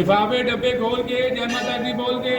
ਲਿਫਾਫੇ ਡੱਬੇ ਖੋਲ ਕੇ ਜੈ ਮਾਤਾ ਦੀ ਬੋਲ ਕੇ।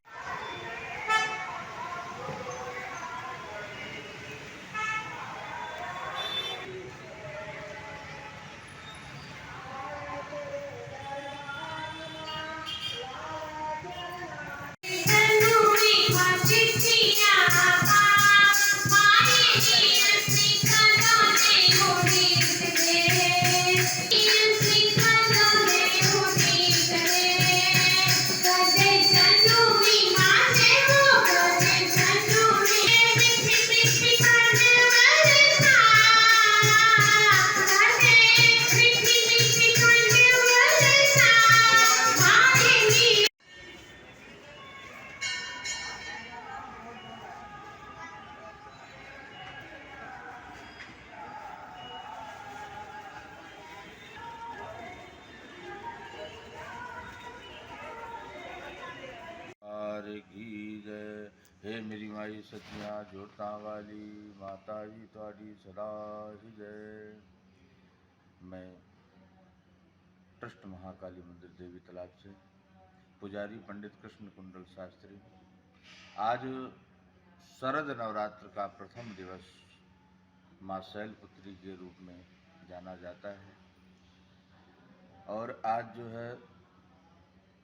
हे मेरी माई सतिया जोता वाली माता जी ਤੁਹਾਡੀ ਸਦਾ ਹੀ ਜੈ मैं ट्रस्ट महाकाली मंदिर देवी तालाब से पुजारी पंडित कृष्ण कुंडल शास्त्री आज शरद नवरात्र का प्रथम दिवस माँ शैलपुत्री के रूप में जाना जाता है और आज जो है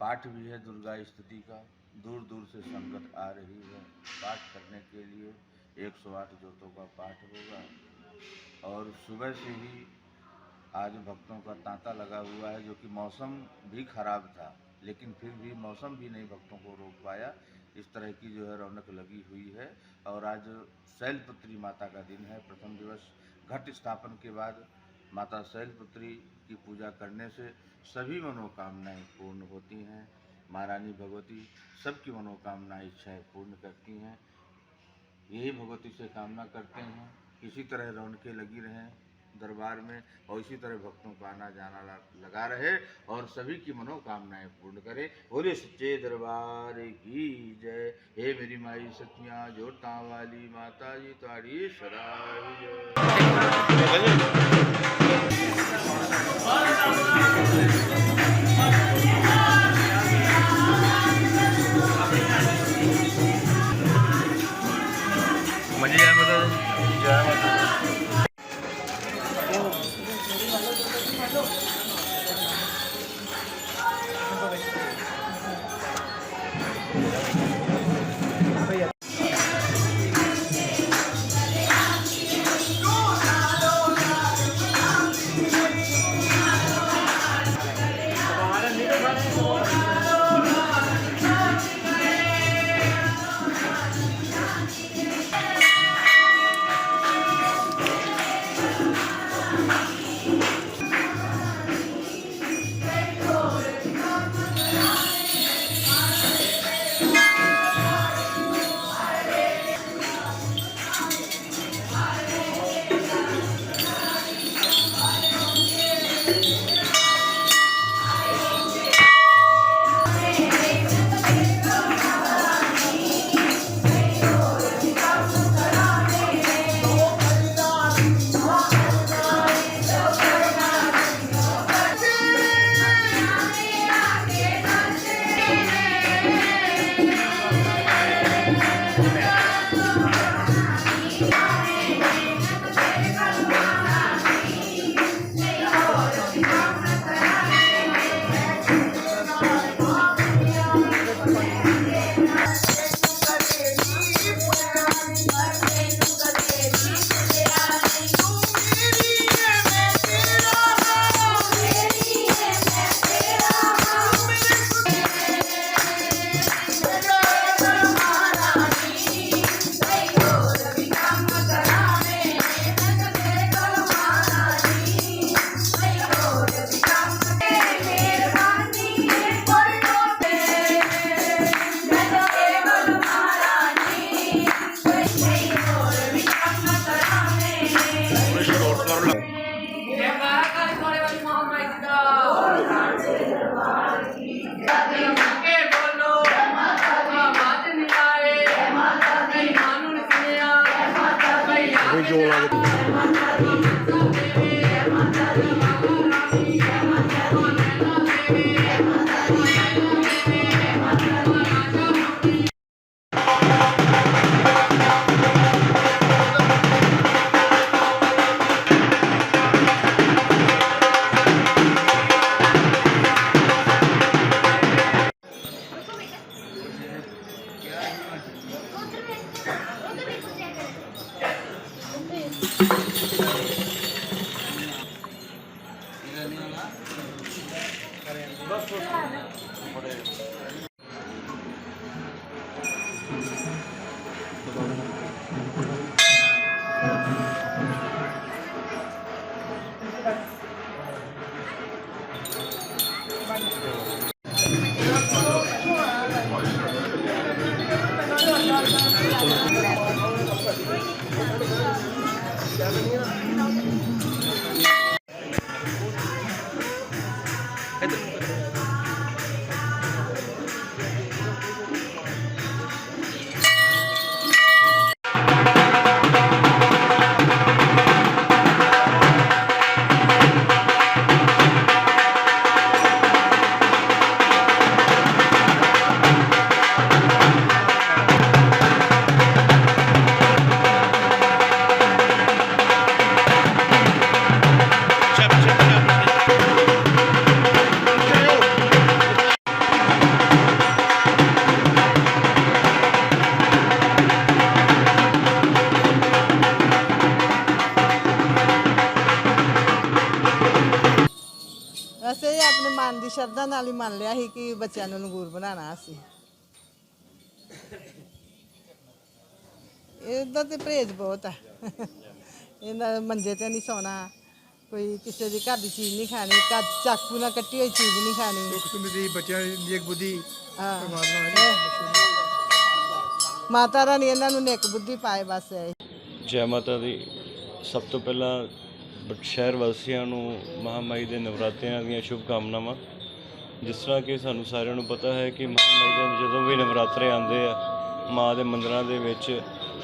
पाठ भी है दुर्गा स्तुति का दूर दूर से संगत आ रही है। पाठ करने के लिए 108 जोतों का पाठ होगा। और सुबह से ही आज भक्तों का तांता लगा हुआ है, जो कि मौसम भी खराब था, लेकिन फिर भी मौसम भी नहीं भक्तों को रोक पाया। इस तरह की जो है रौनक लगी हुई है। और आज शैलपुत्री माता का दिन है। प्रथम दिवस घट स्थापन के बाद माता शैलपुत्री की पूजा करने से सभी मनोकामनाएँ पूर्ण होती हैं। महारानी भगवती सबकी मनोकामना इच्छाएँ पूर्ण करती हैं। यही भगवती से कामना करते हैं। इसी तरह रौनकें लगी रहें दरबार में और इसी तरह भक्तों का आना जाना लगा रहे और सभी की मनोकामनाएँ पूर्ण करे। बोले, सच्चे दरबार की जय। हे मेरी माई सतिया जोता वाली माता जी तारी सराय Joel. ਵੈਸੇ ਇਹ ਆਪਣੇ ਮਨ ਦੀ ਸ਼ਰਧਾ ਨਾਲ ਹੀ ਮੰਨ ਲਿਆ ਸੀ ਕਿ ਬੱਚਿਆਂ ਨੂੰ ਲੰਗੂਰ ਬਣਾਉਣਾ ਅਸੀਂ। ਇਹਦਾ ਤੇ ਪਰਹੇਜ਼ ਬਹੁਤ ਆ। ਇਹਨਾਂ ਮੰਜੇ ਤੇ ਨਹੀਂ ਸੌਣਾ। ਕੋਈ ਕਿਸੇ ਦੀ ਘਰ ਦੀ ਚੀਜ਼ ਨਹੀਂ ਖਾਣੀ ਕੱਚ ਚਾਕੂ ਨਾਲ ਕੱਟੀ ਹੋਈ ਚੀਜ਼ ਨਹੀਂ ਖਾਣੀ। ਕੁਟੁੰਬ ਦੀ ਬੱਚਿਆਂ ਦੀ ਨੇਕ ਬੁੱਧੀ ਹਾਂ। ਪਰਮਾਤਮਾ ਮਾਤਾ ਰਾਣੀ ਇਹਨਾਂ ਨੂੰ ਨੇਕ ਬੁੱਧੀ ਪਾਏ ਬਸ ਇਹ। ਜੈ ਮਾਤਾ ਦੀ ਸਭ ਤੋਂ ਪਹਿਲਾਂ ਬ- ਸ਼ਹਿਰ ਵਾਸੀਆਂ ਨੂੰ ਮਹਾਮਾਈ ਦੇ ਨਵਰਾਤਿਆਂ ਦੀਆਂ ਸ਼ੁਭ ਕਾਮਨਾਵਾਂ ਜਿਸ ਤਰ੍ਹਾਂ ਕਿ ਸਾਨੂੰ ਸਾਰਿਆਂ ਨੂੰ ਪਤਾ ਹੈ ਕਿ ਮਹਾਮਾਈ ਦੇ ਜਦੋਂ ਵੀ ਨਵਰਾਤਰੇ ਆਉਂਦੇ ਆ, ਮਾਂ ਦੇ ਮੰਦਰਾਂ ਦੇ ਵਿੱਚ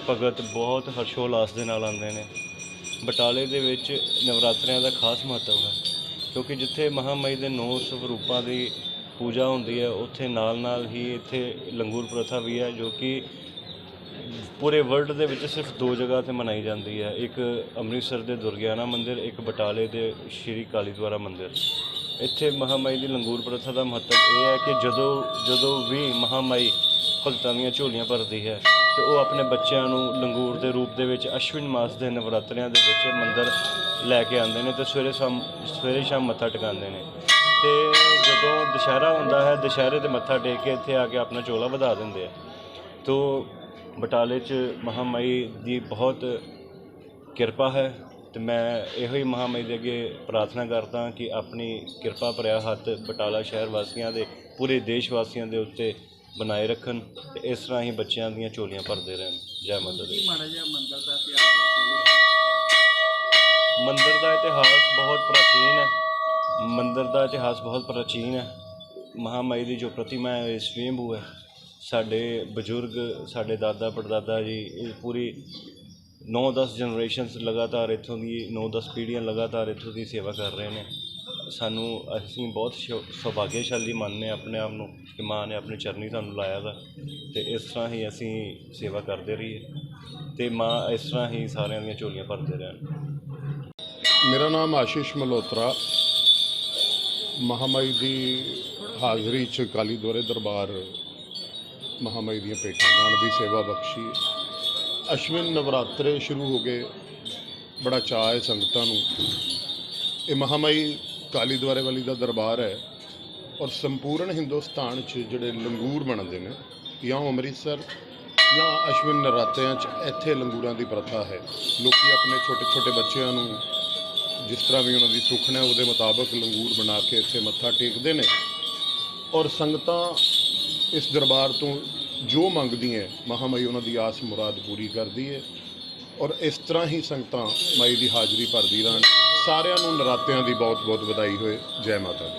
ਭਗਤ ਬਹੁਤ ਹਰਸ਼ੋਲਾਸ ਦੇ ਨਾਲ ਆਉਂਦੇ ਨੇ। ਬਟਾਲੇ ਦੇ ਵਿੱਚ ਨਵਰਾਤਰਿਆਂ ਦਾ ਖਾਸ ਮਹੱਤਵ ਹੈ, ਕਿਉਂਕਿ ਜਿੱਥੇ ਮਹਾਮਾਈ ਦੇ ਨੌ ਸਰੂਪਾਂ ਦੀ ਪੂਜਾ ਹੁੰਦੀ ਹੈ, ਉੱਥੇ ਨਾਲ ਨਾਲ ਹੀ ਇੱਥੇ ਲੰਗੂਰ ਪ੍ਰਥਾ ਵੀ ਹੈ, ਜੋ ਕਿ ਪੂਰੇ ਵਰਲਡ ਦੇ ਵਿੱਚ ਸਿਰਫ ਦੋ ਜਗ੍ਹਾ ਤੇ ਮਨਾਈ ਜਾਂਦੀ ਹੈ। ਇੱਕ ਅੰਮ੍ਰਿਤਸਰ ਦੇ ਦੁਰਗਿਆਨਾ ਮੰਦਿਰ, ਇੱਕ ਬਟਾਲੇ ਦੇ ਸ਼੍ਰੀ ਕਾਲੀ ਦੁਆਰਾ ਮੰਦਿਰ। ਇੱਥੇ ਮਹਾਮਾਈ ਦੀ ਲੰਗੂਰ ਪ੍ਰਥਾ ਦਾ ਮਹੱਤਵ ਇਹ ਹੈ ਕਿ ਜਦੋਂ ਜਦੋਂ ਵੀ ਮਹਾਮਾਈ ਭਗਤਾਂ ਦੀਆਂ ਝੋਲੀਆਂ ਭਰਦੀ ਹੈ ਤੇ ਉਹ ਆਪਣੇ ਬੱਚਿਆਂ ਨੂੰ ਲੰਗੂਰ ਦੇ ਰੂਪ ਦੇ ਵਿੱਚ ਅਸ਼ਵਿਨ ਮਾਸ ਦੇ ਨਵਰਾਤਰਿਆਂ ਦੇ ਵਿੱਚ ਮੰਦਰ ਲੈ ਕੇ ਆਉਂਦੇ ਨੇ ਤੇ ਸਵੇਰੇ ਸ਼ਾਮ ਸਵੇਰੇ ਸ਼ਾਮ ਮੱਥਾ ਟਿਕਾਉਂਦੇ ਨੇ। ਤੇ ਜਦੋਂ ਦੁਸ਼ਹਿਰਾ ਹੁੰਦਾ ਹੈ, ਦੁਸ਼ਹਿਰੇ ਤੇ ਮੱਥਾ ਟੇਕ ਕੇ ਇੱਥੇ ਆ ਕੇ ਆਪਣਾ ਝੋਲਾ ਵਧਾ ਦਿੰਦੇ ਆ। ਤੋ ਬਟਾਲੇ 'ਚ ਮਹਾਮਾਈ ਦੀ ਬਹੁਤ ਕਿਰਪਾ ਹੈ ਤੇ ਮੈਂ ਇਹੋ ਹੀ ਮਹਾਮਾਈ ਦੇ ਅੱਗੇ ਪ੍ਰਾਰਥਨਾ ਕਰਦਾ ਕਿ ਆਪਣੀ ਕਿਰਪਾ ਭਰਿਆ ਹੱਥ ਬਟਾਲਾ ਸ਼ਹਿਰ ਵਾਸੀਆਂ ਦੇ ਪੂਰੇ ਦੇਸ਼ ਵਾਸੀਆਂ ਦੇ ਉੱਤੇ ਬਣਾਏ ਰੱਖਣ ਤੇ ਇਸ ਤਰ੍ਹਾਂ ਹੀ ਬੱਚਿਆਂ ਦੀਆਂ ਝੋਲੀਆਂ ਭਰਦੇ ਰਹਿਣ। ਜੈ ਮਾਤਾ ਦੀ। ਮੰਦਿਰ ਦਾ ਇਤਿਹਾਸ ਬਹੁਤ ਪ੍ਰਾਚੀਨ ਹੈ। ਮੰਦਿਰ ਦਾ ਇਤਿਹਾਸ ਬਹੁਤ ਪ੍ਰਾਚੀਨ ਹੈ। ਮਹਾਮਾਈ ਦੀ ਜੋ ਪ੍ਰਤਿਮਾ ਹੈ ਇਹ ਸਵੈੰਭੂ ਹੈ। ਸਾਡੇ ਬਜ਼ੁਰਗ, ਸਾਡੇ ਦਾਦਾ, ਪੜਦਾਦਾ ਜੀ, ਇਹ ਪੂਰੀ 9-10 ਜਨਰੇਸ਼ਨਸ ਲਗਾਤਾਰ ਇੱਥੋਂ ਦੀ 9-10 ਪੀੜ੍ਹੀਆਂ ਲਗਾਤਾਰ ਇੱਥੋਂ ਦੀ ਸੇਵਾ ਕਰ ਰਹੇ ਨੇ। ਸਾਨੂੰ, ਅਸੀਂ ਬਹੁਤ ਸ਼ੌ- ਸੁਭਾਗਿਆਸ਼ਾਲੀ ਮੰਨਦੇ ਹਾਂ ਆਪਣੇ ਆਪ ਨੂੰ ਕਿ ਮਾਂ ਨੇ ਆਪਣੇ ਚਰਨੀ ਸਾਨੂੰ ਲਾਇਆ ਦਾ ਤੇ ਇਸ ਤਰ੍ਹਾਂ ਹੀ ਅਸੀਂ ਸੇਵਾ ਕਰਦੇ ਰਹੀਏ ਤੇ ਮਾਂ ਇਸ ਤਰ੍ਹਾਂ ਹੀ ਸਾਰਿਆਂ ਦੀਆਂ ਝੋਲੀਆਂ ਭਰਦੇ ਰਹਿਣ। ਮੇਰਾ ਨਾਮ ਆਸ਼ੀਸ਼ ਮਲਹੋਤਰਾ। ਮਹਾਮਾਈ ਦੀ ਹਾਜ਼ਰੀ ਚ ਕਾਲੀ ਦੁਆਰੇ ਦਰਬਾਰ ਮਹਾਮਾਈ ਦੀਆਂ ਭੇਟਾਂ ਗਾਣ ਦੀ ਸੇਵਾ ਬਖਸ਼ੀ। ਅਸ਼ਵਿਨ ਨਵਰਾਤਰੇ ਸ਼ੁਰੂ ਹੋ ਗਏ। ਬੜਾ ਚਾਅ ਹੈ ਸੰਗਤਾਂ ਨੂੰ। ਇਹ ਮਹਾਮਾਈ ਕਾਲੀ ਦੁਆਰੇ ਵਾਲੀ ਦਾ ਦਰਬਾਰ ਹੈ ਔਰ ਸੰਪੂਰਨ ਹਿੰਦੁਸਤਾਨ 'ਚ ਜਿਹੜੇ ਲੰਗੂਰ ਬਣਦੇ ਨੇ, ਜਾਂ ਉਹ ਅੰਮ੍ਰਿਤਸਰ, ਜਾਂ ਅਸ਼ਵਿਨ ਨਰਾਤਿਆਂ 'ਚ ਇੱਥੇ ਲੰਗੂਰਾਂ ਦੀ ਪ੍ਰਥਾ ਹੈ। ਲੋਕੀ ਆਪਣੇ ਛੋਟੇ ਛੋਟੇ ਬੱਚਿਆਂ ਨੂੰ ਜਿਸ ਤਰ੍ਹਾਂ ਵੀ ਉਹਨਾਂ ਦੀ ਸੁੱਖਨਾ ਹੈ ਉਹਦੇ ਮੁਤਾਬਕ ਲੰਗੂਰ ਬਣਾ ਕੇ ਇੱਥੇ ਮੱਥਾ ਟੇਕਦੇ ਨੇ। ਔਰ ਸੰਗਤਾਂ ਇਸ ਦਰਬਾਰ ਤੋਂ ਜੋ ਮੰਗਦੀ ਹੈ, ਮਹਾਮਾਈ ਉਹਨਾਂ ਦੀ ਆਸ ਮੁਰਾਦ ਪੂਰੀ ਕਰਦੀ ਹੈ ਔਰ ਇਸ ਤਰ੍ਹਾਂ ਹੀ ਸੰਗਤਾਂ ਮਾਈ ਦੀ ਹਾਜ਼ਰੀ ਭਰਦੀ ਰਹਿਣ। ਸਾਰਿਆਂ ਨੂੰ ਨਰਾਤਿਆਂ ਦੀ ਬਹੁਤ ਬਹੁਤ ਵਧਾਈ ਹੋਏ। ਜੈ ਮਾਤਾ ਦੀ।